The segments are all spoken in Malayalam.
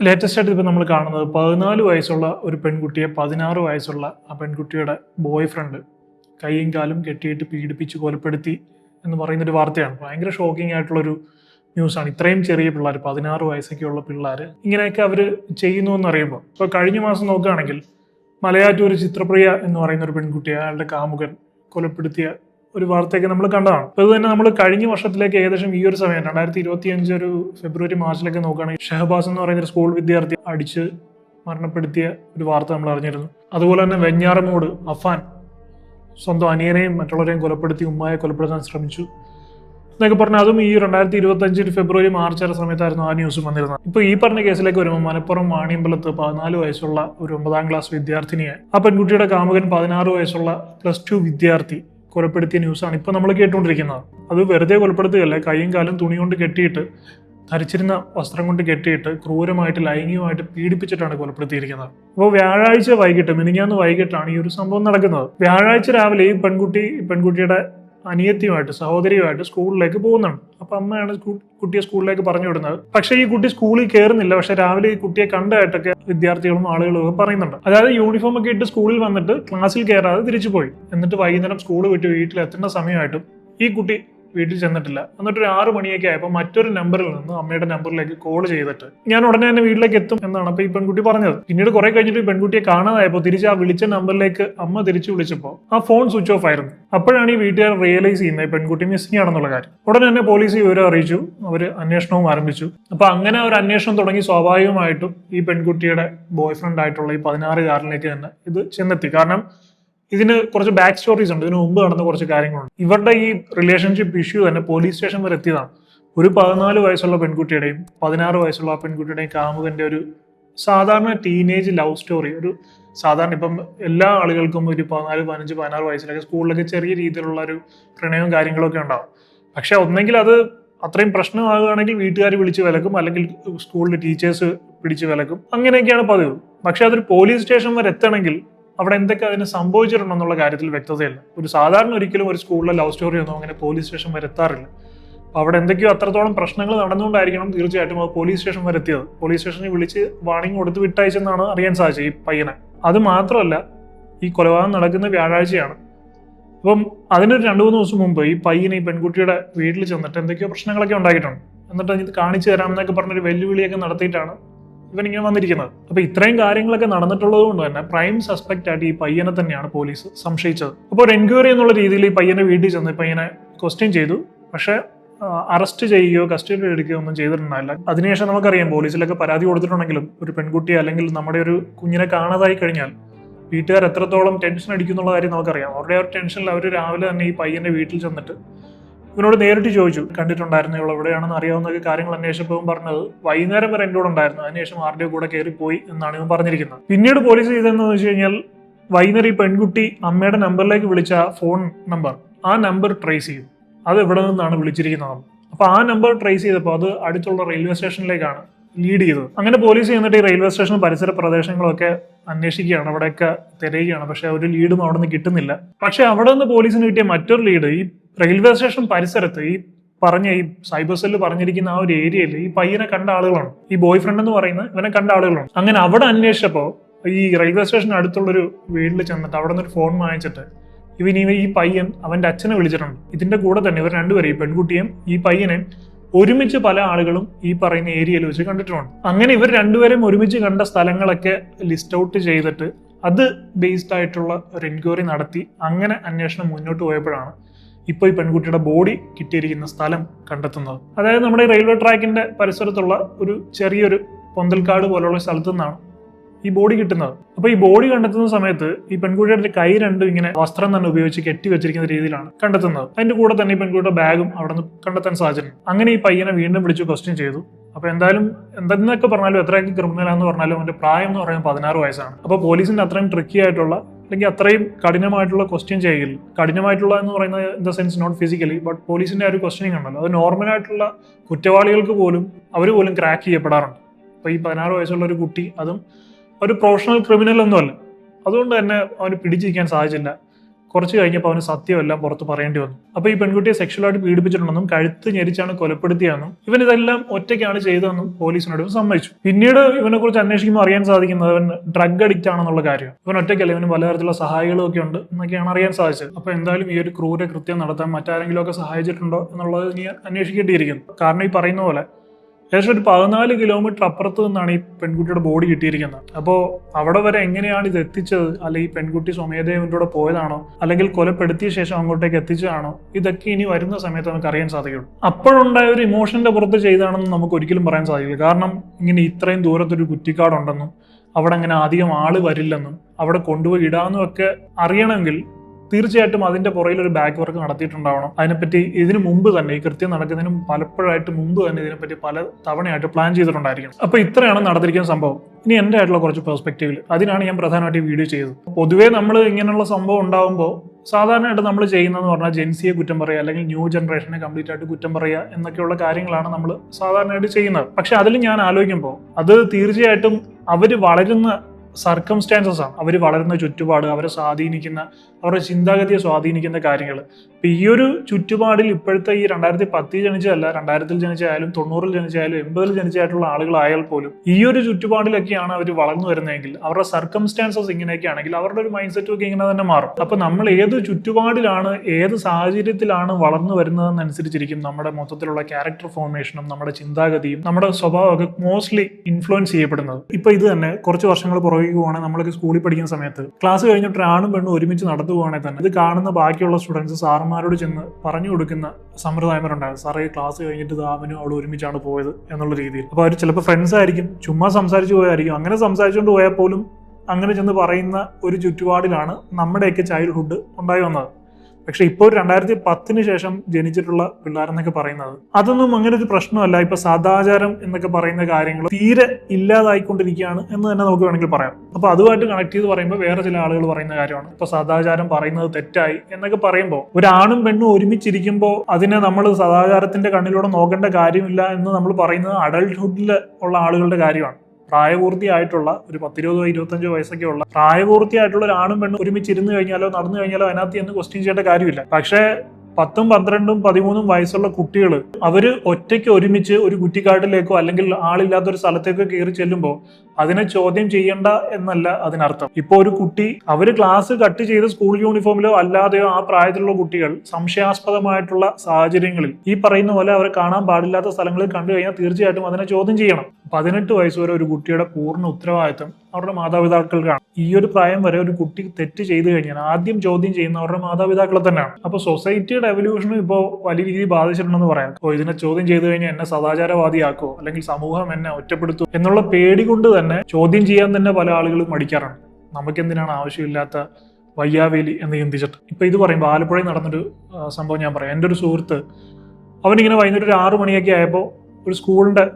ലേറ്റസ്റ്റ് ആയിട്ട് ഇപ്പോൾ നമ്മൾ കാണുന്നത് പതിനാല് വയസ്സുള്ള ഒരു പെൺകുട്ടിയെ പതിനാറ് വയസ്സുള്ള ആ പെൺകുട്ടിയുടെ ബോയ് ഫ്രണ്ട് കൈയും കാലും കെട്ടിയിട്ട് പീഡിപ്പിച്ച് കൊലപ്പെടുത്തി എന്ന് പറയുന്ന ഒരു വാർത്തയാണ്. ഭയങ്കര ഷോക്കിംഗ് ആയിട്ടുള്ളൊരു ന്യൂസാണ് ഇത്രയും ചെറിയ പിള്ളേർ പതിനാറ് വയസ്സൊക്കെയുള്ള പിള്ളേർ ഇങ്ങനെയൊക്കെ അവർ ചെയ്യുന്നു എന്നറിയുമ്പോൾ ഇപ്പോൾ കഴിഞ്ഞ മാസം നോക്കുകയാണെങ്കിൽ മലയാറ്റൂർ ചിത്രപ്രിയ എന്ന് പറയുന്ന ഒരു പെൺകുട്ടിയെ അയാളുടെ കാമുകൻ കൊലപ്പെടുത്തിയ ഒരു വാർത്തയൊക്കെ നമ്മൾ കണ്ടതാണ്. അപ്പോൾ ഇത് തന്നെ നമ്മൾ കഴിഞ്ഞ വർഷത്തിലേക്ക് ഏകദേശം ഈ ഒരു സമയം രണ്ടായിരത്തി ഇരുപത്തി അഞ്ച് ഒരു ഫെബ്രുവരി മാർച്ചിലൊക്കെ നോക്കുകയാണെങ്കിൽ ഷഹബാസ് എന്ന് പറയുന്ന ഒരു സ്കൂൾ വിദ്യാർത്ഥി അടിച്ച് മരണപ്പെടുത്തിയ ഒരു വാർത്ത നമ്മൾ അറിഞ്ഞിരുന്നു. അതുപോലെ തന്നെ വെഞ്ഞാറമൂട് അഫാൻ സ്വന്തം അനിയനെയും മറ്റുള്ളവരെയും കൊലപ്പെടുത്തി ഉമ്മയെ കൊലപ്പെടുത്താൻ ശ്രമിച്ചു. എന്നൊക്കെ പറഞ്ഞാൽ അതും ഈ രണ്ടായിരത്തി ഇരുപത്തി അഞ്ച് ഫെബ്രുവരി മാർച്ച് ആ സമയത്തായിരുന്നു ആ ന്യൂസ് വന്നിരുന്നത്. ഇപ്പൊ ഈ പറഞ്ഞ കേസിലേക്ക് വരുമ്പോൾ മലപ്പുറം മാണിയമ്പലത്ത് പതിനാല് വയസ്സുള്ള ഒരു ഒമ്പതാം ക്ലാസ് വിദ്യാർത്ഥിനിയെ ആ പെൺകുട്ടിയുടെ കാമുകൻ പതിനാറ് വയസ്സുള്ള പ്ലസ് ടു വിദ്യാർത്ഥി കൊലപ്പെടുത്തിയ ന്യൂസാണ് ഇപ്പോൾ നമ്മൾ കേട്ടുകൊണ്ടിരിക്കുന്നത് അത് വെറുതെ കൊലപ്പെടുത്തുകയല്ല കൈയും കാലും തുണി കൊണ്ട് കെട്ടിയിട്ട് ധരിച്ചിരുന്ന വസ്ത്രം കൊണ്ട് കെട്ടിയിട്ട് ക്രൂരമായിട്ട് ലൈംഗികമായിട്ട് പീഡിപ്പിച്ചിട്ടാണ് കൊലപ്പെടുത്തിയിരിക്കുന്നത്. അപ്പോൾ വ്യാഴാഴ്ച വൈകിട്ട് മിനിഞ്ഞാന്ന് വൈകിട്ടാണ് ഈ ഒരു സംഭവം നടക്കുന്നത്. വ്യാഴാഴ്ച രാവിലെ ഈ പെൺകുട്ടി പെൺകുട്ടിയുടെ അനിയത്തിയുമായിട്ട് സഹോദരിയുമായിട്ട് സ്കൂളിലേക്ക് പോകുന്നുണ്ട് അപ്പം അമ്മയാണ് കുട്ടിയെ സ്കൂളിലേക്ക് പറഞ്ഞു വിടുന്നത്. പക്ഷേ ഈ കുട്ടി സ്കൂളിൽ കയറുന്നില്ല പക്ഷേ രാവിലെ ഈ കുട്ടിയെ കണ്ടായിട്ടൊക്കെ വിദ്യാർത്ഥികളും ആളുകളും ഒക്കെ പറയുന്നുണ്ട്. അതായത് യൂണിഫോം ഒക്കെ ഇട്ട് സ്കൂളിൽ വന്നിട്ട് ക്ലാസ്സിൽ കയറാതെ തിരിച്ചു പോയി എന്നിട്ട് വൈകുന്നേരം സ്കൂൾ വിട്ട് വീട്ടിൽ എത്തേണ്ട സമയമായിട്ടും ഈ കുട്ടി വീട്ടിൽ ചെന്നിട്ടില്ല. എന്നിട്ട് ഒരു ആറ് മണിയൊക്കെ ആയപ്പോൾ മറ്റൊരു നമ്പറിൽ നിന്ന് അമ്മയുടെ നമ്പറിലേക്ക് കോൾ ചെയ്തിട്ട് ഞാൻ ഉടനെ തന്നെ വീട്ടിലേക്ക് എത്തും എന്നാണ് അപ്പൊ ഈ പെൺകുട്ടി പറഞ്ഞത്. പിന്നീട് കുറെ കഴിഞ്ഞിട്ട് ഈ പെൺകുട്ടിയെ കാണാതായപ്പോൾ തിരിച്ച് ആ വിളിച്ച നമ്പറിലേക്ക് അമ്മ തിരിച്ചു വിളിച്ചപ്പോൾ ആ ഫോൺ സ്വിച്ച് ഓഫ് ആയിരുന്നു. അപ്പോഴാണ് ഈ വീട്ടുകാർ റിയലൈസ് ചെയ്യുന്നത് പെൺകുട്ടി മിസ്സിംഗ് ആണെന്നുള്ള കാര്യം. ഉടനെ തന്നെ പോലീസ് വിവരം അറിയിച്ചു. അവർ അന്വേഷണവും ആരംഭിച്ചു. അപ്പോൾ അങ്ങനെ ഒരു അന്വേഷണം തുടങ്ങി സ്വാഭാവികമായിട്ടും ഈ പെൺകുട്ടിയുടെ ബോയ് ഫ്രണ്ട് ആയിട്ടുള്ള ഈ പതിനാറുകാരനിലേക്ക് തന്നെ ഇത് ചെന്നെത്തി. കാരണം ഇതിന് കുറച്ച് ബാക്ക് സ്റ്റോറീസ് ഉണ്ട്. ഇതിന് മുമ്പ് നടന്ന കുറച്ച് കാര്യങ്ങളുണ്ട്. ഇവരുടെ ഈ റിലേഷൻഷിപ്പ് ഇഷ്യൂ തന്നെ പോലീസ് സ്റ്റേഷൻ വരെ എത്തിയതാണ്. ഒരു പതിനാല് വയസ്സുള്ള പെൺകുട്ടിയുടെയും പതിനാറ് വയസ്സുള്ള ആ പെൺകുട്ടിയുടെയും കാമുകന്റെ ഒരു സാധാരണ ടീനേജ് ലവ് സ്റ്റോറി ഒരു സാധാരണ ഇപ്പം എല്ലാ ആളുകൾക്കും ഒരു പതിനാല് പതിനഞ്ച് പതിനാറ് വയസ്സിലൊക്കെ സ്കൂളിലൊക്കെ ചെറിയ രീതിയിലുള്ള ഒരു പ്രണയവും കാര്യങ്ങളൊക്കെ ഉണ്ടാവും. പക്ഷെ ഒന്നെങ്കിൽ അത് അത്രയും പ്രശ്നമാകുകയാണെങ്കിൽ വീട്ടുകാർ വിളിച്ച് വിലക്കും അല്ലെങ്കിൽ സ്കൂളിലെ ടീച്ചേഴ്സ് പിടിച്ച് വിലക്കും. അങ്ങനെയൊക്കെയാണ് പതിവ്. പക്ഷെ അതൊരു പോലീസ് സ്റ്റേഷൻ വരെ എത്തണമെങ്കിൽ അവിടെ എന്തൊക്കെ അതിന് സംഭവിച്ചിട്ടുണ്ടെന്നുള്ള കാര്യത്തിൽ വ്യക്തതയില്ല. ഒരു സാധാരണ ഒരിക്കലും ഒരു സ്കൂളിലെ ലവ് സ്റ്റോറി ഒന്നും അങ്ങനെ പോലീസ് സ്റ്റേഷൻ വരെ എത്താറില്ല. അവിടെ എന്തൊക്കെയോ അത്രത്തോളം പ്രശ്നങ്ങൾ നടന്നുകൊണ്ടായിരിക്കണം തീർച്ചയായിട്ടും അത് പോലീസ് സ്റ്റേഷൻ വരെ എത്തിയത്. പോലീസ് സ്റ്റേഷനിൽ വിളിച്ച് വാണിംഗ് കൊടുത്ത് വിട്ടയച്ചെന്നാണ് അറിയാൻ സാധിച്ചത് ഈ പയ്യനെ. അത് മാത്രമല്ല ഈ കൊലപാതകം നടക്കുന്ന വ്യാഴാഴ്ചയാണ്. അപ്പം അതിനൊരു രണ്ട് മൂന്ന് ദിവസം മുമ്പ് ഈ പയ്യനെ ഈ പെൺകുട്ടിയുടെ വീട്ടിൽ ചെന്നിട്ട് എന്തൊക്കെയോ പ്രശ്നങ്ങളൊക്കെ ഉണ്ടാക്കിയിട്ടുണ്ട്. എന്നിട്ട് ഇത് കാണിച്ചു തരാമെന്നൊക്കെ പറഞ്ഞൊരു വെല്ലുവിളിയൊക്കെ നടത്തിയിട്ടാണ് ഇവൻ ഇങ്ങനെ വന്നിരിക്കുന്നത്. അപ്പൊ ഇത്രയും കാര്യങ്ങളൊക്കെ നടന്നിട്ടുള്ളത് കൊണ്ട് തന്നെ പ്രൈം സസ്പെക്ട് ആയിട്ട് ഈ പയ്യനെ തന്നെയാണ് പോലീസ് സംശയിച്ചത്. അപ്പോൾ ഒരു എൻക്വയറി എന്നുള്ള രീതിയിൽ ഈ പയ്യനെ വീട്ടിൽ ചെന്ന് പയ്യനെ ക്വസ്റ്റ്യൻ ചെയ്തു. പക്ഷെ അറസ്റ്റ് ചെയ്യുകയോ കസ്റ്റഡിയിൽ എടുക്കുകയോ ഒന്നും ചെയ്തിട്ടുണ്ടായില്ല. അതിനുശേഷം നമുക്കറിയാം പോലീസിലൊക്കെ പരാതി കൊടുത്തിട്ടുണ്ടെങ്കിലും ഒരു പെൺകുട്ടി അല്ലെങ്കിൽ നമ്മുടെ ഒരു കുഞ്ഞിനെ കാണാതായി കഴിഞ്ഞാൽ വീട്ടുകാർ എത്രത്തോളം ടെൻഷൻ അടിക്കുന്നുള്ള കാര്യം നമുക്കറിയാം. അവരുടെ ആ ടെൻഷനിൽ അവർ രാവിലെ തന്നെ ഈ പയ്യന്റെ വീട്ടിൽ ചെന്നിട്ട് ഇവനോട് നേരിട്ട് ചോദിച്ചു കണ്ടിട്ടുണ്ടായിരുന്നു ഇവൾ എവിടെയാണെന്ന് അറിയാവുന്ന കാര്യങ്ങൾ അന്വേഷിച്ചപ്പോൾ പറഞ്ഞത് വൈകുന്നേരം വരെ എന്റെ കൂടെ ഉണ്ടായിരുന്നു. അതിനുശേഷം ആരുടെ കൂടെ കയറിപ്പോയി എന്നാണ് ഇവൻ പറഞ്ഞിരിക്കുന്നത്. പിന്നീട് പോലീസ് ചെയ്തതെന്ന് വെച്ച് കഴിഞ്ഞാൽ വൈകുന്നേരം ഈ പെൺകുട്ടി അമ്മയുടെ നമ്പറിലേക്ക് വിളിച്ച ഫോൺ നമ്പർ ആ നമ്പർ ട്രേസ് ചെയ്തു. അത് എവിടെ നിന്നാണ് വിളിച്ചിരിക്കുന്നത്? അപ്പൊ ആ നമ്പർ ട്രേസ് ചെയ്തപ്പോൾ അത് അടുത്തുള്ള റെയിൽവേ സ്റ്റേഷനിലേക്കാണ് ലീഡ് ചെയ്തത്. അങ്ങനെ പോലീസ് ചെയ്യുന്നിട്ട് ഈ റെയിൽവേ സ്റ്റേഷൻ പരിസര പ്രദേശങ്ങളൊക്കെ അന്വേഷിക്കുകയാണ്. അവിടെയൊക്കെ തിരയുകയാണ്. പക്ഷെ ഒരു ലീഡും അവിടെ നിന്ന് കിട്ടുന്നില്ല. പക്ഷെ അവിടെ നിന്ന് പോലീസിന് കിട്ടിയ മറ്റൊരു ലീഡ് ഈ റെയിൽവേ സ്റ്റേഷൻ പരിസരത്ത് ഈ പറഞ്ഞ ഈ സൈബർ സെല്ല് പറഞ്ഞിരിക്കുന്ന ആ ഒരു ഏരിയയിൽ ഈ പയ്യനെ കണ്ട ആളുകളാണ്. ഈ ബോയ് ഫ്രണ്ട് എന്ന് പറയുന്ന ഇവനെ കണ്ട ആളുകളാണ്. അങ്ങനെ അവിടെ അന്വേഷിച്ചപ്പോൾ ഈ റെയിൽവേ സ്റ്റേഷൻ അടുത്തുള്ളൊരു വീട്ടിൽ ചെന്നിട്ട് അവിടെ നിന്ന് ഒരു ഫോൺ വാങ്ങിച്ചിട്ട് ഇവൻ ഈ ഈ പയ്യൻ അവന്റെ അച്ഛനെ വിളിച്ചിട്ടുണ്ട്. ഇതിന്റെ കൂടെ തന്നെ ഇവർ രണ്ടുപേരും ഈ പെൺകുട്ടിയും ഈ പയ്യനെ ഒരുമിച്ച് പല ആളുകളും ഈ പറയുന്ന ഏരിയയിൽ വെച്ച് കണ്ടിട്ടുണ്ട്. അങ്ങനെ ഇവർ രണ്ടുപേരും ഒരുമിച്ച് കണ്ട സ്ഥലങ്ങളൊക്കെ ലിസ്റ്റ് ഔട്ട് ചെയ്തിട്ട് അത് ബേസ്ഡ് ആയിട്ടുള്ള ഒരു എൻക്വയറി നടത്തി അങ്ങനെ അന്വേഷണം മുന്നോട്ട് പോയപ്പോഴാണ് ഇപ്പോൾ ഈ പെൺകുട്ടിയുടെ ബോഡി കിട്ടിയിരിക്കുന്ന സ്ഥലം കണ്ടെത്തുന്നത്. അതായത് നമ്മുടെ റെയിൽവേ ട്രാക്കിന്റെ പരിസരത്തുള്ള ഒരു ചെറിയൊരു പൊന്തൽക്കാട് പോലുള്ള സ്ഥലത്തു നിന്നാണ് ഈ ബോഡി കിട്ടുന്നത്. അപ്പൊ ഈ ബോഡി കണ്ടെത്തുന്ന സമയത്ത് ഈ പെൺകുട്ടിയുടെ കൈ രണ്ടും ഇങ്ങനെ വസ്ത്രം തന്നെ ഉപയോഗിച്ച് കെട്ടി വെച്ചിരിക്കുന്ന രീതിയിലാണ് കണ്ടെത്തുന്നത്. അതിന്റെ കൂടെ തന്നെ ഈ പെൺകുട്ടിയുടെ ബാഗും അവിടെ നിന്ന് കണ്ടെത്താൻ സാധിച്ചു അങ്ങനെ ഈ പയ്യനെ വീണ്ടും വിളിച്ച് ക്വസ്റ്റ്യൻ ചെയ്തു. അപ്പൊ എന്തായാലും എന്തെന്നൊക്കെ പറഞ്ഞാലും എത്രയൊക്കെ ക്രിമിനലാന്ന് പറഞ്ഞാലും അവന്റെ പ്രായം എന്ന് പറയുന്നത് പതിനാറ് വയസ്സാണ്. അപ്പൊ പോലീസിന്റെ അത്രയും ട്രിക്കി ആയിട്ടുള്ള അല്ലെങ്കിൽ അത്രയും കഠിനമായിട്ടുള്ള ക്വസ്റ്റ്യൻ ചെയ്യില്ല കഠിനമായിട്ടുള്ള എന്ന് പറയുന്നത് in the sense not physically but പോലീസിന്റെ ഒരു ക്വസ്റ്റ്യനിങ് ഉണ്ടല്ലോ അത് നോർമലായിട്ടുള്ള കുറ്റവാളികൾക്ക് പോലും അവർ പോലും ക്രാക്ക് ചെയ്യപ്പെടാറുണ്ട്. അപ്പോൾ ഈ പതിനാറ് വയസ്സുള്ള ഒരു കുട്ടി അതും ഒരു പ്രൊഫഷണൽ ക്രിമിനൽ ഒന്നുമല്ല. അതുകൊണ്ട് തന്നെ അവന് പിടിച്ചിരിക്കാൻ സാധിച്ചില്ല. കുറച്ച് കഴിഞ്ഞപ്പോൾ അവന് സത്യമെല്ലാം പുറത്ത് പറയേണ്ടി വന്നു. അപ്പോൾ ഈ പെൺകുട്ടിയെ സെക്ഷലായിട്ട് പീഡിപ്പിച്ചിട്ടുണ്ടെന്നും കഴുത്ത് ഞെരിച്ചാണ് കൊലപ്പെടുത്തിയെന്നും ഇവൻ ഇതെല്ലാം ഒറ്റയ്ക്കാണ് ചെയ്തതെന്നും പോലീസിനോട് സമ്മതിച്ചു. പിന്നീട് ഇവനെ കുറിച്ച് അന്വേഷിക്കുമ്പോൾ അറിയാൻ സാധിക്കുന്നത് അവൻ ഡ്രഗ് അഡിക്റ്റ് ആണെന്നുള്ള കാര്യം. ഇവൻ ഒറ്റയ്ക്കല്ല ഇവന് പലതരത്തിലുള്ള സഹായികളും ഒക്കെ ഉണ്ട് എന്നൊക്കെയാണ് അറിയാൻ സാധിച്ചത്. അപ്പോൾ എന്തായാലും ഈ ഒരു ക്രൂര കൃത്യം നടത്താൻ മറ്റാരെങ്കിലും ഒക്കെ സഹായിച്ചിട്ടുണ്ടോ എന്നുള്ളത് ഇനി അന്വേഷിക്കേണ്ടിയിരിക്കുന്നു. കാരണം ഈ പറയുന്ന പോലെ ഏകദേശം ഒരു പതിനാല് കിലോമീറ്റർ അപ്പുറത്ത് നിന്നാണ് ഈ പെൺകുട്ടിയുടെ ബോഡി കിട്ടിയിരിക്കുന്നത്. അപ്പോൾ അവിടെ വരെ എങ്ങനെയാണ് ഇത് എത്തിച്ചത്? അല്ലെങ്കിൽ ഈ പെൺകുട്ടി സ്വമേധയവന്റെ കൂടെ പോയതാണോ? അല്ലെങ്കിൽ കൊലപ്പെടുത്തിയ ശേഷം അങ്ങോട്ടേക്ക് എത്തിച്ചതാണോ? ഇതൊക്കെ ഇനി വരുന്ന സമയത്ത് നമുക്ക് അറിയാൻ സാധിക്കുള്ളൂ. അപ്പോഴുണ്ടായ ഒരു ഇമോഷന്റെ പുറത്ത് ചെയ്താണെന്ന് നമുക്ക് ഒരിക്കലും പറയാൻ സാധിക്കില്ല. കാരണം ഇങ്ങനെ ഇത്രയും ദൂരത്തൊരു കുറ്റിക്കാടുണ്ടെന്നും അവിടെ അങ്ങനെ അധികം ആൾ വരില്ലെന്നും അവിടെ കൊണ്ടുപോയി ഇടാമെന്നും ഒക്കെ അറിയണമെങ്കിൽ തീർച്ചയായിട്ടും അതിന്റെ പുറയിൽ ഒരു ബാക്ക് വർക്ക് നടത്തിയിട്ടുണ്ടാവണം. അതിനെപ്പറ്റി ഇതിനു മുമ്പ് തന്നെ ഈ കൃത്യം നടക്കുന്നതിന് പലപ്പോഴായിട്ട് മുമ്പ് തന്നെ ഇതിനെപ്പറ്റി പല തവണയായിട്ട് പ്ലാൻ ചെയ്തിട്ടുണ്ടായിരിക്കണം. അപ്പൊ ഇത്രയാണ് നടന്നിരിക്കുന്ന സംഭവം. ഇനി എന്റെ ആയിട്ടുള്ള കുറച്ച് പെർസ്പെക്റ്റീവിൽ അതിനാണ് ഞാൻ പ്രധാനമായിട്ട് വീഡിയോ ചെയ്തത്. പൊതുവേ നമ്മൾ ഇങ്ങനെയുള്ള സംഭവം ഉണ്ടാകുമ്പോൾ സാധാരണയായിട്ട് നമ്മൾ ചെയ്യുന്നതെന്ന് പറഞ്ഞാൽ ജെൻസിയെ കുറ്റം പറയുക അല്ലെങ്കിൽ ന്യൂ ജനറേഷനെ കംപ്ലീറ്റ് ആയിട്ട് കുറ്റം പറയുക എന്നൊക്കെയുള്ള കാര്യങ്ങളാണ് നമ്മൾ സാധാരണയായിട്ട് ചെയ്യുന്നത്. പക്ഷെ അതിൽ ഞാൻ ആലോചിക്കുമ്പോൾ അത് തീർച്ചയായിട്ടും അവർ വളരുന്ന സർക്കംസ്റ്റാൻസസ് ആണ്. അവർ വളരുന്ന ചുറ്റുപാട് അവരെ സ്വാധീനിക്കുന്ന അവരുടെ ചിന്താഗതിയെ സ്വാധീനിക്കുന്ന കാര്യങ്ങൾ. ഇപ്പൊ ഈ ഒരു ചുറ്റുപാടിൽ ഇപ്പോഴത്തെ ഈ രണ്ടായിരത്തി പത്തിൽ ജനിച്ചതല്ല രണ്ടായിരത്തിൽ ജനിച്ചായാലും തൊണ്ണൂറിൽ ജനിച്ചായാലും എൺപതിൽ ജനിച്ചായിട്ടുള്ള ആളുകളായാൽ പോലും ഈ ഒരു ചുറ്റുപാടിലൊക്കെയാണ് അവർ വളർന്നു വരുന്നതെങ്കിൽ അവരുടെ സർക്കംസ്റ്റാൻസസ് ഇങ്ങനെയൊക്കെ ആണെങ്കിൽ അവരുടെ ഒരു മൈൻഡ് സെറ്റും ഒക്കെ ഇങ്ങനെ തന്നെ മാറും. അപ്പൊ നമ്മൾ ഏത് ചുറ്റുപാടിലാണ് ഏത് സാഹചര്യത്തിലാണ് വളർന്നു വരുന്നതെന്നനുസരിച്ചിരിക്കും നമ്മുടെ മൊത്തത്തിലുള്ള ക്യാരക്ടർ ഫോർമേഷനും നമ്മുടെ ചിന്താഗതിയും നമ്മുടെ സ്വഭാവമൊക്കെ മോസ്റ്റ്ലി ഇൻഫ്ലുവൻസ് ചെയ്യപ്പെടുന്നത്. ഇപ്പൊ ഇത് തന്നെ കുറച്ച് വർഷങ്ങൾ പുറകേക്ക് പോകണമെങ്കിൽ നമ്മളൊക്കെ സ്കൂളിൽ പഠിക്കുന്ന സമയത്ത്. ക്ലാസ് കഴിഞ്ഞിട്ട് ആണും പെണ്ണും ഒരുമിച്ച് നടന്നു പോകണമെങ്കിൽ തന്നെ. ഇത് കാണുന്ന ബാക്കിയുള്ള സ്റ്റുഡൻസ് സാറന്മാരോട് ചെന്ന് പറഞ്ഞു കൊടുക്കുന്ന സമ്പ്രദായമാരുണ്ടായിരുന്നു സാറേ ക്ലാസ് കഴിഞ്ഞിട്ട് ദാമനും അവൾ ഒരുമിച്ചാണ് പോയത് എന്നുള്ള രീതിയിൽ. അപ്പോൾ അവർ ചിലപ്പോൾ ഫ്രണ്ട്സ് ആയിരിക്കും ചുമ്മാ സംസാരിച്ചു പോയായിരിക്കും. അങ്ങനെ സംസാരിച്ചുകൊണ്ട് പോയാൽ പോലും അങ്ങനെ ചെന്ന് പറയുന്ന ഒരു ചുറ്റുപാടിലാണ് നമ്മുടെയൊക്കെ ചൈൽഡ്ഹുഡ് ഉണ്ടായി വന്നത്. പക്ഷെ ഇപ്പോൾ രണ്ടായിരത്തി പത്തിന് ശേഷം ജനിച്ചിട്ടുള്ള പിള്ളേരെന്നൊക്കെ പറയുന്നത്. അതൊന്നും അങ്ങനെ ഒരു പ്രശ്നമല്ല. ഇപ്പൊ സദാചാരം എന്നൊക്കെ പറയുന്ന കാര്യങ്ങൾ തീരെ ഇല്ലാതായിക്കൊണ്ടിരിക്കുകയാണ് എന്ന് തന്നെ നമുക്ക് വേണമെങ്കിൽ പറയാം. അപ്പൊ അതുമായിട്ട് കണക്ട് ചെയ്ത് പറയുമ്പോൾ വേറെ ചില ആളുകൾ പറയുന്ന കാര്യമാണ്. ഇപ്പൊ സദാചാരം പറയുന്നത് തെറ്റായി എന്നൊക്കെ പറയുമ്പോൾ ഒരാണും പെണ്ണും ഒരുമിച്ചിരിക്കുമ്പോൾ അതിനെ നമ്മൾ സദാചാരത്തിന്റെ കണ്ണിലൂടെ നോക്കേണ്ട കാര്യമില്ല എന്ന് നമ്മൾ പറയുന്നത് അഡൾട്ട്ഹുഡിൽ ഉള്ള ആളുകളുടെ കാര്യമാണ്. പ്രായപൂർത്തിയായിട്ടുള്ള ഒരു പത്തിരുപതോ ഇരുപത്തഞ്ചോ വയസ്സൊക്കെ ഉള്ള പ്രായപൂർത്തിയായിട്ടുള്ള ഒരു പെണ്ണും ഒരുമിച്ച് ഇരുന്ന് കഴിഞ്ഞാലോ നടന്നു കഴിഞ്ഞാലോ അതിനകത്ത് എന്ന് ക്വസ്റ്റ്യൻ ചെയ്യേണ്ട കാര്യമില്ല. പക്ഷേ പത്തും പന്ത്രണ്ടും പതിമൂന്നും വയസ്സുള്ള കുട്ടികൾ അവർ ഒറ്റയ്ക്ക് ഒരുമിച്ച് ഒരു കുറ്റിക്കാട്ടിലേക്കോ അല്ലെങ്കിൽ ആളില്ലാത്ത ഒരു സ്ഥലത്തേക്കോ കയറി ചെല്ലുമ്പോൾ അതിനെ ചോദ്യം ചെയ്യണ്ട എന്നല്ല അതിനർത്ഥം. ഇപ്പോൾ ഒരു കുട്ടി അവർ ക്ലാസ് കട്ട് ചെയ്ത് സ്കൂൾ യൂണിഫോമിലോ അല്ലാതെയോ ആ പ്രായത്തിലുള്ള കുട്ടികൾ സംശയാസ്പദമായിട്ടുള്ള സാഹചര്യങ്ങളിൽ ഈ പറയുന്ന പോലെ അവരെ കാണാൻ പാടില്ലാത്ത സ്ഥലങ്ങളിൽ കണ്ടു കഴിഞ്ഞാൽ തീർച്ചയായിട്ടും അതിനെ ചോദ്യം ചെയ്യണം. പതിനെട്ട് വയസ്സ് വരെ ഒരു കുട്ടിയുടെ പൂർണ ഉത്തരവാദിത്തം അവരുടെ മാതാപിതാക്കൾക്കാണ് ഈ ഒരു പ്രായം വരെ ഒരു കുട്ടി തെറ്റ് ചെയ്തു കഴിഞ്ഞാൽ ആദ്യം ചോദ്യം ചെയ്യുന്ന അവരുടെ മാതാപിതാക്കളെ തന്നെയാണ്. അപ്പൊ സൊസൈറ്റിയുടെ എവല്യൂഷനും ഇപ്പോൾ വലിയ രീതിയിൽ ബാധിച്ചിട്ടുണ്ടെന്ന് പറയാം. ഓ ഇതിനെ ചോദ്യം ചെയ്തു കഴിഞ്ഞാൽ എന്നെ സദാചാരവാദിയാക്കോ? അല്ലെങ്കിൽ സമൂഹം എന്നെ ഒറ്റപ്പെടുത്തോ? എന്നുള്ള പേടി കൊണ്ട് തന്നെ ചോദ്യം ചെയ്യാൻ തന്നെ പല ആളുകളും മടിക്കാറുണ്ട്. നമുക്കെന്തിനാണ് ആവശ്യമില്ലാത്ത വയ്യാവേലി എന്ന് ചിന്തിച്ചിട്ട്? ഇപ്പൊ ഇത് പറയുമ്പോൾ ആലപ്പുഴയിൽ നടന്നൊരു സംഭവം ഞാൻ പറയാം. എന്റെ ഒരു സുഹൃത്ത് അവനിങ്ങനെ വൈകുന്നേരം ഒരു ആറു മണിയൊക്കെ ആയപ്പോൾ ഒരു സ്കൂളിന്റെ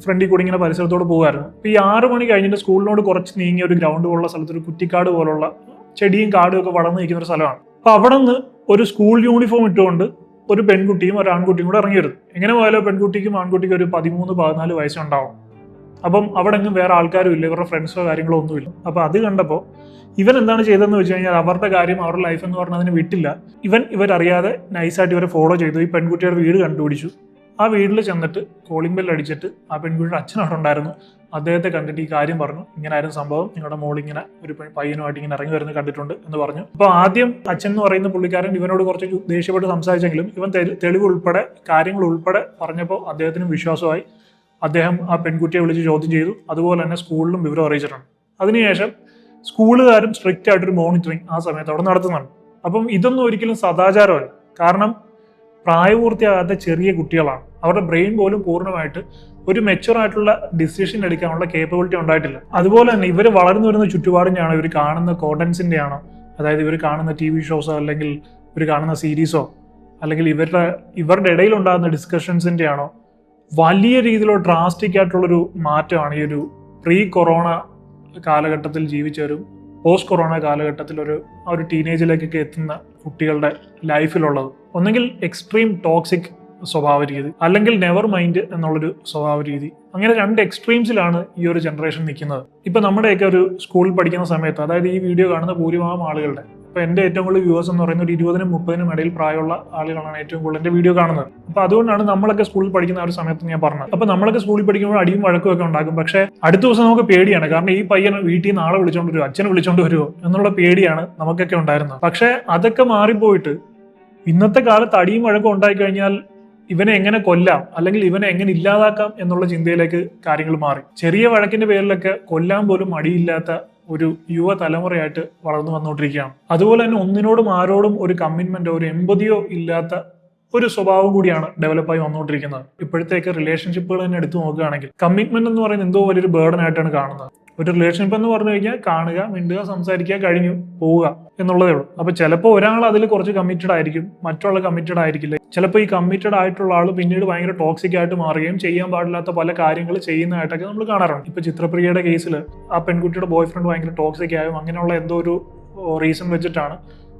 ഫ്രണ്ടിൽ കൂടി ഇങ്ങനെ പരിസരത്തോട് പോകുമായിരുന്നു അപ്പോൾ ഈ ആറു മണി കഴിഞ്ഞിട്ട് സ്കൂളിനോട് കുറച്ച് നീങ്ങി ഒരു ഗ്രൗണ്ട് പോലുള്ള സ്ഥലത്ത് ഒരു കുറ്റിക്കാട് പോലുള്ള ചെടിയും കാടും ഒക്കെ വളർന്നു നിൽക്കുന്ന ഒരു സ്ഥലമാണ്. അപ്പോൾ അവിടെ നിന്ന് ഒരു സ്കൂൾ യൂണിഫോം ഇട്ടുകൊണ്ട് ഒരു പെൺകുട്ടിയും ഒരു ആൺകുട്ടിയും കൂടെ ഇറങ്ങി വരുന്നു എങ്ങനെ പോയാലോ പെൺകുട്ടിക്കും ആൺകുട്ടിക്കും ഒരു പതിമൂന്ന് പതിനാല് വയസ്സുണ്ടാവും. അപ്പം അവിടെ എങ്ങും വേറെ ആൾക്കാരും ഇല്ല ഇവരുടെ ഫ്രണ്ട്സോ കാര്യങ്ങളോ ഒന്നുമില്ല. അപ്പോൾ അത് കണ്ടപ്പോൾ ഇവൻ എന്താണ് ചെയ്തതെന്ന് വെച്ച് കഴിഞ്ഞാൽ അവരുടെ കാര്യം അവരുടെ ലൈഫ് എന്ന് പറഞ്ഞതിന് വിട്ടില്ല. ഇവൻ ഇവരറിയാതെ നൈസായിട്ട് ഇവരെ ഫോളോ ചെയ്തു. ഈ പെൺകുട്ടിയുടെ വീട് കണ്ടുപിടിച്ചു. ആ വീട്ടിൽ ചെന്നിട്ട് കോളിംഗ് ബെൽ അടിച്ചിട്ട് ആ പെൺകുട്ടിയുടെ അച്ഛൻ അവിടെ ഉണ്ടായിരുന്നു. അദ്ദേഹത്തെ കണ്ടിട്ട് ഈ കാര്യം പറഞ്ഞു. ഇങ്ങനായിരുന്നു സംഭവം. നിങ്ങളുടെ മോൾ ഇങ്ങനെ ഒരു പയ്യനുമായിട്ട് ഇങ്ങനെ ഇറങ്ങി വരുന്നത് കണ്ടിട്ടുണ്ട് എന്ന് പറഞ്ഞു. അപ്പോൾ ആദ്യം അച്ഛൻ എന്ന് പറയുന്ന പുള്ളിക്കാരൻ ഇവനോട് കുറച്ച് ദേഷ്യപ്പെട്ട് സംസാരിച്ചെങ്കിലും ഇവൻ തെളി- തെളിവ് ഉൾപ്പെടെ കാര്യങ്ങൾ ഉൾപ്പെടെ പറഞ്ഞപ്പോൾ അദ്ദേഹത്തിനും വിശ്വാസമായി. അദ്ദേഹം ആ പെൺകുട്ടിയെ വിളിച്ച് ചോദ്യം ചെയ്തു. അതുപോലെ തന്നെ സ്കൂളിലും വിവരം അറിയിച്ചിട്ടുണ്ട്. അതിനുശേഷം സ്കൂളുകാരും സ്ട്രിക്റ്റ് ആയിട്ടൊരു മോണിറ്ററിങ് ആ സമയത്ത് അവിടെ നടത്തുന്നുണ്ട്. അപ്പം ഇതൊന്നും ഒരിക്കലും സദാചാരമല്ല. കാരണം പ്രായപൂർത്തിയാകാത്ത ചെറിയ കുട്ടികളാണ്. അവരുടെ ബ്രെയിൻ പോലും പൂർണമായിട്ട് ഒരു മെച്ചുവർ ആയിട്ടുള്ള ഡിസിഷൻ എടുക്കാനുള്ള കേപ്പബിലിറ്റി ഉണ്ടായിട്ടില്ല. അതുപോലെ തന്നെ ഇവർ വളർന്നു വരുന്ന ചുറ്റുപാടിന്റെയാണോ ഇവർ കാണുന്ന കോണ്ടൻസിന്റെ ആണോ അതായത് ഇവർ കാണുന്ന ടി വി ഷോസോ അല്ലെങ്കിൽ ഇവർ കാണുന്ന സീരീസോ അല്ലെങ്കിൽ ഇവരുടെ ഇവരുടെ ഇടയിൽ ഉണ്ടാകുന്ന ഡിസ്കഷൻസിന്റെ ആണോ വലിയ രീതിയിലോ ഡ്രാസ്റ്റിക് ആയിട്ടുള്ളൊരു മാറ്റമാണ് ഈ ഒരു പ്രീ കൊറോണ കാലഘട്ടത്തിൽ ജീവിച്ചവരും പോസ്റ്റ് കൊറോണ കാലഘട്ടത്തിൽ ഒരു ആ ഒരു ടീനേജിലേക്കൊക്കെ എത്തുന്ന കുട്ടികളുടെ ലൈഫിലുള്ളത് ഒന്നെങ്കിൽ എക്സ്ട്രീം ടോക്സിക് സ്വഭാവ രീതി അല്ലെങ്കിൽ നെവർ മൈൻഡ് എന്നുള്ളൊരു സ്വഭാവ രീതി അങ്ങനെ രണ്ട് എക്സ്ട്രീംസിലാണ് ഈ ഒരു ജനറേഷൻ നിൽക്കുന്നത് ഇപ്പം നമ്മുടെയൊക്കെ ഒരു സ്കൂളിൽ പഠിക്കുന്ന സമയത്ത് അതായത് ഈ വീഡിയോ കാണുന്ന ഭൂരിഭാഗം ആളുകളുടെ അപ്പോൾ എന്റെ ഏറ്റവും കൂടുതൽ വ്യൂവേഴ്സ് എന്ന് പറയുന്നത് ഒരു ഇരുപതിനും മുപ്പതിനും ഇടയിൽ പ്രായമുള്ള ആളുകളാണ് ഏറ്റവും കൂടുതൽ എന്റെ വീഡിയോ കാണുന്നത്. അപ്പോൾ അതുകൊണ്ടാണ് നമ്മളൊക്കെ സ്കൂളിൽ പഠിക്കുന്ന ഒരു സമയത്ത് ഞാൻ പറഞ്ഞത്. അപ്പോൾ നമ്മളൊക്കെ സ്കൂളിൽ പഠിക്കുമ്പോൾ അടിയും വഴക്കും ഒക്കെ ഉണ്ടാക്കും. പക്ഷേ അടുത്ത ദിവസം നമുക്ക് പേടിയാണ്. കാരണം ഈ പയ്യൻ വീട്ടിൽ നിന്ന് ആളെ വിളിച്ചോണ്ട് വരുമോ അച്ഛനെ വിളിച്ചോണ്ട് വരുമോ എന്നുള്ള പേടിയാണ് നമുക്കൊക്കെ ഉണ്ടായിരുന്നത്. പക്ഷേ അതൊക്കെ മാറിപ്പോയിട്ട് ഇന്നത്തെ കാലത്ത് അടിയും വഴക്കും ഉണ്ടായി കഴിഞ്ഞാൽ ഇവനെ എങ്ങനെ കൊല്ലാം? അല്ലെങ്കിൽ ഇവനെ എങ്ങനെ ഇല്ലാതാക്കാം എന്നുള്ള ചിന്തയിലേക്ക് കാര്യങ്ങൾ മാറി. ചെറിയ വഴക്കിന്റെ പേരിലൊക്കെ കൊല്ലാൻ പോലും മടിയില്ലാത്ത ഒരു യുവ തലമുറയായിട്ട് വളർന്നു വന്നുകൊണ്ടിരിക്കുകയാണ്. അതുപോലെ തന്നെ ഒന്നിനോടും ആരോടും ഒരു കമ്മിറ്റ്മെന്റോ ഒരു എമ്പതിയോ ഇല്ലാത്ത ഒരു സ്വഭാവം കൂടിയാണ് ഡെവലപ്പായി വന്നുകൊണ്ടിരിക്കുന്നത്. ഇപ്പോഴത്തേക്ക് റിലേഷൻഷിപ്പുകൾ തന്നെ എടുത്തു നോക്കുകയാണെങ്കിൽ കമ്മിറ്റ്മെന്റ് എന്ന് പറയുന്നത് എന്തോ വലിയൊരു ബേർഡൻ ആയിട്ടാണ് കാണുന്നത്. ഒരു റിലേഷൻഷിപ്പ് എന്ന് പറഞ്ഞു കഴിഞ്ഞാൽ കാണുക മിണ്ടുക സംസാരിക്കുക കഴിഞ്ഞു പോവുക എന്നുള്ളതേ ഉള്ളൂ. അപ്പൊ ചിലപ്പോൾ ഒരാൾ അതിൽ കുറച്ച് കമ്മിറ്റഡ് ആയിരിക്കും മറ്റുള്ള കമ്മിറ്റഡ് ആയിരിക്കില്ല. ചിലപ്പോൾ ഈ കമ്മിറ്റഡ് ആയിട്ടുള്ള ആൾ പിന്നീട് ഭയങ്കര ടോക്സിക് ആയിട്ട് മാറുകയും ചെയ്യാൻ പാടില്ലാത്ത പല കാര്യങ്ങൾ ചെയ്യുന്നതായിട്ടൊക്കെ നമ്മൾ കാണാറുണ്ട്. ഇപ്പൊ ചിത്രപ്രിയയുടെ കേസിൽ ആ പെൺകുട്ടിയുടെ ബോയ്ഫ്രണ്ട് ഭയങ്കര ടോക്സിക് ആയും അങ്ങനെയുള്ള എന്തോ ഒരു റീസൺ വെച്ചിട്ടാണ്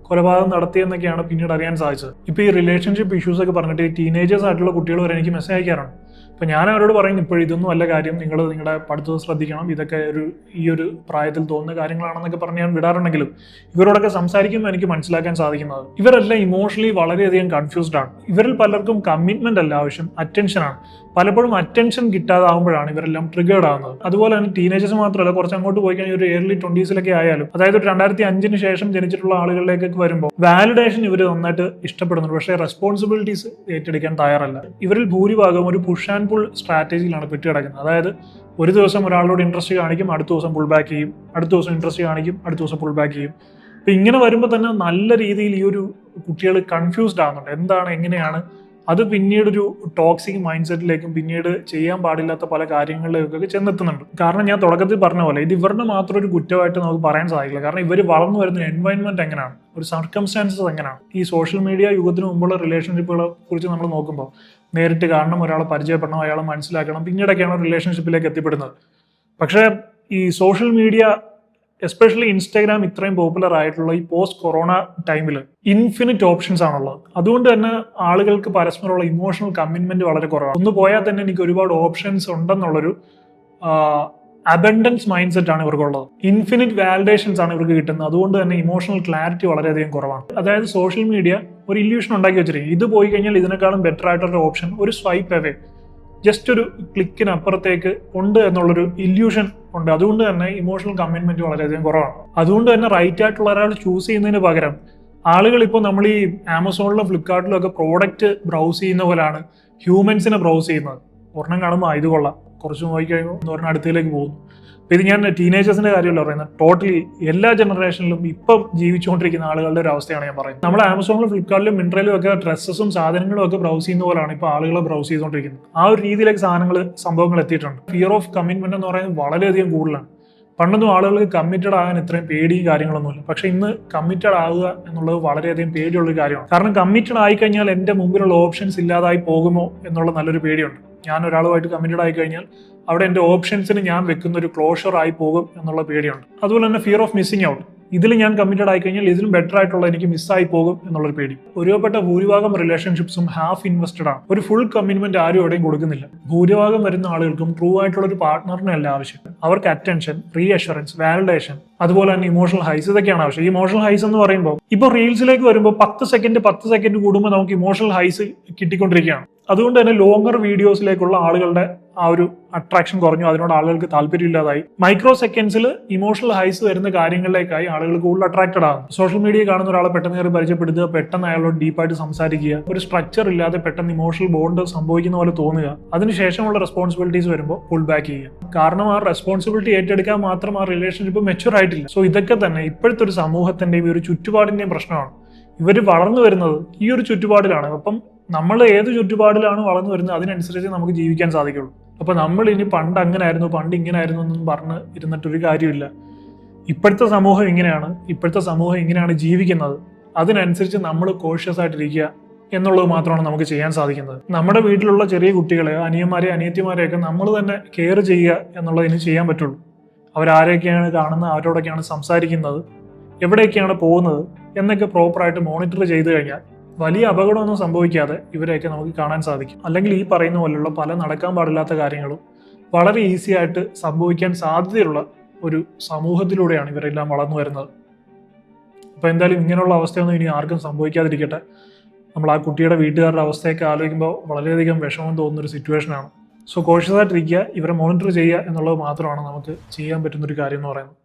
കൊലപാതകം നടത്തിയെന്നൊക്കെയാണ് പിന്നീട് അറിയാൻ സാധിച്ചത്. ഇപ്പൊ ഈ റിലേഷൻഷിപ്പ് ഇഷ്യൂസ് ഒക്കെ പറഞ്ഞിട്ട് ഈ ടീനേജേഴ്സ് ആയിട്ടുള്ള കുട്ടികൾ വരെ എനിക്ക് മെസ്സേജ് അയക്കാറുണ്ട്. അപ്പൊ ഞാൻ അവരോട് പറയുന്നു ഇപ്പോൾ ഇതൊന്നും അല്ല കാര്യം. നിങ്ങൾ നിങ്ങളുടെ പഠിത്തം ശ്രദ്ധിക്കണം. ഇതൊക്കെ ഒരു ഈ ഒരു പ്രായത്തിൽ തോന്നുന്ന കാര്യങ്ങളാണെന്നൊക്കെ പറഞ്ഞ് ഞാൻ വിടാറുണ്ടെങ്കിലും ഇവരോടൊക്കെ സംസാരിക്കുമ്പോൾ എനിക്ക് മനസ്സിലാക്കാൻ സാധിക്കുന്നത് ഇവരെല്ലാം ഇമോഷണലി വളരെയധികം കൺഫ്യൂസ്ഡ് ആണ്. ഇവരിൽ പലർക്കും കമ്മിറ്റ്മെന്റ് അല്ല ആവശ്യം അറ്റൻഷൻ ആണ്. പലപ്പോഴും അറ്റൻഷൻ കിട്ടാതാവുമ്പോഴാണ് ഇവരെല്ലാം ട്രിഗേർഡ് ആവുന്നത്. അതുപോലെ തന്നെ ടീനേജേഴ്സ് മാത്രമല്ല കുറച്ച് അങ്ങോട്ട് പോയി കഴിഞ്ഞാൽ ഒരു ഏർലി ട്വന്റീസിലൊക്കെ ആയാലും അതായത് രണ്ടായിരത്തി അഞ്ചിന് ശേഷം ജനിച്ചിട്ടുള്ള ആളുകളിലേക്കൊക്കെ വരുമ്പോൾ വാലിഡേഷൻ ഇവർ നന്നായിട്ട് ഇഷ്ടപ്പെടുന്നുണ്ട്. പക്ഷേ റെസ്പോൺസിബിലിറ്റീസ് ഏറ്റെടുക്കാൻ തയ്യാറല്ല. ഇവരിൽ ഭൂരിഭാഗം ഒരു പുഷ് ആൻഡ് പുൾ സ്ട്രാറ്റജിയിലാണ് പെട്ടുകിടക്കുന്നത്. അതായത് ഒരു ദിവസം ഒരാളോട് ഇൻട്രസ്റ്റ് കാണിക്കും അടുത്ത ദിവസം പുൾ ബാക്ക് ചെയ്യും. അടുത്ത ദിവസം ഇൻട്രസ്റ്റ് കാണിക്കും അടുത്ത ദിവസം പുൾ ബാക്ക് ചെയ്യും. അപ്പൊ ഇങ്ങനെ വരുമ്പോൾ തന്നെ നല്ല രീതിയിൽ ഈ ഒരു കുട്ടികൾ കൺഫ്യൂസ്ഡ് ആവുന്നുണ്ട്. എന്താണ് എങ്ങനെയാണ് അത് പിന്നീട് ഒരു ടോക്സിക് മൈൻഡ് സെറ്റിലേക്കും പിന്നീട് ചെയ്യാൻ പാടില്ലാത്ത പല കാര്യങ്ങളിലേക്കൊക്കെ ചെന്നെത്തുന്നുണ്ട്. കാരണം ഞാൻ തുടക്കത്തിൽ പറഞ്ഞ പോലെ ഇത് ഇവരുടെ മാത്രം ഒരു കുറ്റമായിട്ട് നമുക്ക് പറയാൻ സാധിക്കില്ല. കാരണം ഇവർ വളർന്നു വരുന്ന എൻവയൺമെന്റ് എങ്ങനെയാണ്? ഒരു സർക്കംസ്റ്റാൻസസ് എങ്ങനെയാണ്? ഈ സോഷ്യൽ മീഡിയ യുഗത്തിന് മുമ്പുള്ള റിലേഷൻഷിപ്പുകളെ കുറിച്ച് നമ്മൾ നോക്കുമ്പോൾ നേരിട്ട് കാണണം ഒരാളെ പരിചയപ്പെടണം അയാളെ മനസ്സിലാക്കണം പിന്നീടൊക്കെയാണ് റിലേഷൻഷിപ്പിലേക്ക് എത്തിപ്പെടുന്നത്. പക്ഷേ ഈ സോഷ്യൽ മീഡിയ എസ്പെഷ്യലി ഇൻസ്റ്റാഗ്രാം ഇത്രയും പോപ്പുലർ ആയിട്ടുള്ള ഈ പോസ്റ്റ് കൊറോണ ടൈമിൽ ഇൻഫിനിറ്റ് ഓപ്ഷൻസ് ആണുള്ളത്. അതുകൊണ്ട് തന്നെ ആളുകൾക്ക് പരസ്പരമുള്ള ഇമോഷണൽ കമ്മിറ്റ്മെന്റ് വളരെ കുറവാണ്. ഒന്ന് പോയാൽ തന്നെ എനിക്ക് ഒരുപാട് ഓപ്ഷൻസ് ഉണ്ടെന്നുള്ളൊരു അബൻഡൻസ് മൈൻഡ് സെറ്റ് ആണ് ഇവർക്കുള്ളത്. ഇൻഫിനിറ്റ് വാലിഡേഷൻസ് ആണ് ഇവർക്ക് കിട്ടുന്നത്. അതുകൊണ്ട് തന്നെ ഇമോഷണൽ ക്ലാരിറ്റി വളരെയധികം കുറവാണ്. അതായത് സോഷ്യൽ മീഡിയ ഒരു ഇല്യൂഷൻ ഉണ്ടാക്കി വെച്ചിരിക്കും ഇത് പോയി കഴിഞ്ഞാൽ ഇതിനേക്കാളും ബെറ്റർ ആയിട്ടുള്ള ഓപ്ഷൻ ഒരു സ്വൈപ്പ് അവേ ജസ്റ്റ് ഒരു ക്ലിക്കിന് അപ്പുറത്തേക്ക് ഉണ്ട് എന്നുള്ളൊരു ഇല്യൂഷൻ ഉണ്ട്. അതുകൊണ്ട് തന്നെ ഇമോഷണൽ കമ്മിറ്റ്മെന്റ് വളരെയധികം കുറവാണ്. അതുകൊണ്ട് തന്നെ റൈറ്റ് ആയിട്ടുള്ള ഒരാൾ ചൂസ് ചെയ്യുന്നതിന് പകരം ആളുകൾ ഇപ്പോൾ നമ്മൾ ഈ ആമസോണിലും ഫ്ലിപ്കാർട്ടിലും ഒക്കെ പ്രോഡക്റ്റ് ബ്രൗസ് ചെയ്യുന്ന പോലെയാണ് ഹ്യൂമൻസിനെ ബ്രൗസ് ചെയ്യുന്നത്. ഒരെണ്ണം കാണുമ്പോൾ ഇത് കുറച്ച് നോക്കി കഴിയുമ്പോൾ പറഞ്ഞാൽ അടുത്തേക്ക് പോകുന്നു ഇപ്പം ഇത് ഞാൻ ടീനേജേഴ്സിന്റെ കാര്യമല്ല പറയുന്നത്. ടോട്ടലി എല്ലാ ജനറേഷനിലും ഇപ്പം ജീവിച്ചുകൊണ്ടിരിക്കുന്ന ആളുകളുടെ ഒരു അവസ്ഥയാണ് ഞാൻ പറയുന്നത്. നമ്മൾ ആമസോണിലും ഫ്ലിപ്കാർട്ടിലും മിൻട്രയിലും ഒക്കെ ഡ്രസ്സസും സാധനങ്ങളും ഒക്കെ ബ്രൗസ് ചെയ്യുന്ന പോലെയാണ് ഇപ്പോൾ ആളുകൾ ബ്രൗസ് ചെയ്തുകൊണ്ടിരിക്കുന്നത്. ആ ഒരു രീതിയിലേക്ക് സാധനങ്ങൾ സംഭവങ്ങൾ എത്തിയിട്ടുണ്ട്. ഫിയർ ഓഫ് കമ്മിറ്റ്മെന്റ് എന്ന് പറയുന്നത് വളരെയധികം കൂടുതലാണ്. പണ്ടൊന്നും ആളുകൾക്ക് കമ്മിറ്റഡ് ആകാൻ ഇത്രയും പേടിയും കാര്യങ്ങളൊന്നുമില്ല. പക്ഷെ ഇന്ന് കമ്മിറ്റഡ് ആവുക എന്നുള്ളത് വളരെയധികം പേടിയുള്ള കാര്യമാണ്. കാരണം കമ്മിറ്റഡ് ആയിക്കഴിഞ്ഞാൽ എന്റെ മുമ്പിലുള്ള ഓപ്ഷൻസ് ഇല്ലാതായി പോകുമോ എന്നുള്ള നല്ലൊരു പേടിയുണ്ട്. ഞാൻ ഒരാളുമായിട്ട് കമ്മിറ്റഡ് ആയി കഴിഞ്ഞാൽ അവിടെ എന്റെ ഓപ്ഷൻസിന് ഞാൻ വെക്കുന്ന ഒരു ക്ലോഷർ ആയി പോകും എന്നുള്ള പേടിയുണ്ട്. അതുപോലെ തന്നെ ഫിയർ ഓഫ് മിസ്സിങ് ഔട്ട് ഇതിൽ ഞാൻ കമ്മിറ്റഡ് ആയി കഴിഞ്ഞാൽ ഇതിലും ബെറ്റർ ആയിട്ടുള്ള എനിക്ക് മിസ്സായി പോകും എന്നുള്ളൊരു പേടി. ഒരുപാട് ഭൂരിഭാഗം റിലേഷൻഷിപ്സും ഹാഫ് ഇൻവെസ്റ്റഡ് ആണ്. ഒരു ഫുൾ കമ്മിറ്റ്മെന്റ് ആരും എവിടെയും കൊടുക്കുന്നില്ല. ഭൂരിഭാഗം വരുന്ന ആളുകൾക്കും ട്രൂ ആയിട്ടുള്ള ഒരു പാർട്ട്ണറിനെ അല്ല ആവശ്യം. അവർക്ക് അറ്റൻഷൻ റീ അഷുറൻസ് വാലിഡേഷൻ അതുപോലെ തന്നെ ഇമോഷണൽ ഹൈസ് ഇതൊക്കെയാണ് ആവശ്യം. ഇമോഷണൽ ഹൈസ് എന്ന് പറയുമ്പോൾ ഇപ്പോൾ റീൽസിലേക്ക് വരുമ്പോൾ പത്ത് സെക്കൻഡ് പത്ത് സെക്കൻഡ് കൂടുമ്പോൾ നമുക്ക് ഇമോഷണൽ ഹൈസ് കിട്ടിക്കൊണ്ടിരിക്കുകയാണ്. അതുകൊണ്ട് തന്നെ ലോങ്ങർ വീഡിയോസിലേക്കുള്ള ആളുകളുടെ ആ ഒരു അട്രാക്ഷൻ കുറഞ്ഞു. അതിനോട് ആളുകൾക്ക് താല്പര്യമില്ലാതായി. മൈക്രോ സെക്കൻഡ്സിൽ ഇമോഷണൽ ഹൈസ് വരുന്ന കാര്യങ്ങളിലേക്കായി ആളുകൾ കൂടുതൽ അട്രാക്റ്റഡ് ആകും സോഷ്യൽ മീഡിയ കാണുന്ന ഒരാളെ പെട്ടെന്ന് കയറി പരിചയപ്പെടുത്തുക പെട്ടെന്ന് അയാളോട് ഡീപ്പായിട്ട് സംസാരിക്കുക ഒരു സ്ട്രക്ചർ ഇല്ലാതെ പെട്ടെന്ന് ഇമോഷണൽ ബോണ്ട് സംഭവിക്കുന്ന പോലെ തോന്നുക അതിനുശേഷമുള്ള റെസ്പോൺസിബിലിറ്റീസ് വരുമ്പോൾ പുൾ ബാക്ക് ചെയ്യുക. കാരണം ആ റെസ്പോൺസിബിലിറ്റി ഏറ്റെടുക്കാൻ മാത്രം ആ റിലേഷൻഷിപ്പ് മെച്ചുവർ ആയിട്ടില്ല. സോ ഇതൊക്കെ തന്നെ ഇപ്പോഴത്തെ ഒരു സമൂഹത്തിന്റെയും ഒരു ചുറ്റുപാടിന്റെയും പ്രശ്നമാണ്. ഇവർ വളർന്നു വരുന്നത് ഈ ഒരു ചുറ്റുപാടിലാണ്. അപ്പം നമ്മൾ ഏത് ചുറ്റുപാടിലാണ് വളർന്നു വരുന്നത്? അതിനനുസരിച്ച് നമുക്ക് ജീവിക്കാൻ സാധിക്കുള്ളൂ. അപ്പൊ നമ്മൾ ഇനി പണ്ട് അങ്ങനെ ആയിരുന്നു പണ്ട് ഇങ്ങനെ ആയിരുന്നു എന്നൊന്നും പറഞ്ഞ് ഇരുന്നിട്ടൊരു കാര്യമില്ല. ഇപ്പോഴത്തെ സമൂഹം എങ്ങനെയാണ് ഇപ്പോഴത്തെ സമൂഹം എങ്ങനെയാണ് ജീവിക്കുന്നത്. അതിനനുസരിച്ച് നമ്മൾ കോഷ്യസ് ആയിട്ടിരിക്കുക എന്നുള്ളത് മാത്രമാണ് നമുക്ക് ചെയ്യാൻ സാധിക്കുന്നത്. നമ്മുടെ വീട്ടിലുള്ള ചെറിയ കുട്ടികളെ അനിയന്മാരെ അനിയത്തിമാരെയൊക്കെ നമ്മൾ തന്നെ കെയർ ചെയ്യുക എന്നുള്ളതിന് ചെയ്യാൻ പറ്റുള്ളൂ. അവരാരെയൊക്കെയാണ് കാണുന്നത് അവരോടൊക്കെയാണ് സംസാരിക്കുന്നത് എവിടെയൊക്കെയാണ് പോകുന്നത് എന്നൊക്കെ പ്രോപ്പറായിട്ട് മോണിറ്റർ ചെയ്തു കഴിഞ്ഞാൽ വലിയ അപകടമൊന്നും സംഭവിക്കാതെ ഇവരെയൊക്കെ നമുക്ക് കാണാൻ സാധിക്കും. അല്ലെങ്കിൽ ഈ പറയുന്ന പോലെയുള്ള പല നടക്കാൻ പാടില്ലാത്ത കാര്യങ്ങളും വളരെ ഈസി ആയിട്ട് സംഭവിക്കാൻ സാധ്യതയുള്ള ഒരു സമൂഹത്തിലൂടെയാണ് ഇവരെല്ലാം വളർന്നു വരുന്നത്. അപ്പോൾ എന്തായാലും ഇങ്ങനെയുള്ള അവസ്ഥയൊന്നും ഇനി ആർക്കും സംഭവിക്കാതിരിക്കട്ടെ. നമ്മൾ ആ കുട്ടിയുടെ വീട്ടുകാരുടെ അവസ്ഥയൊക്കെ ആലോചിക്കുമ്പോൾ വളരെയധികം വിഷമം തോന്നുന്ന ഒരു സിറ്റുവേഷനാണ് സോ കോഷ്യസായിട്ടിരിക്കുക ഇവരെ മോണിറ്റർ ചെയ്യുക എന്നുള്ളത് മാത്രമാണ് നമുക്ക് ചെയ്യാൻ പറ്റുന്നൊരു കാര്യം എന്ന് പറയുന്നത്.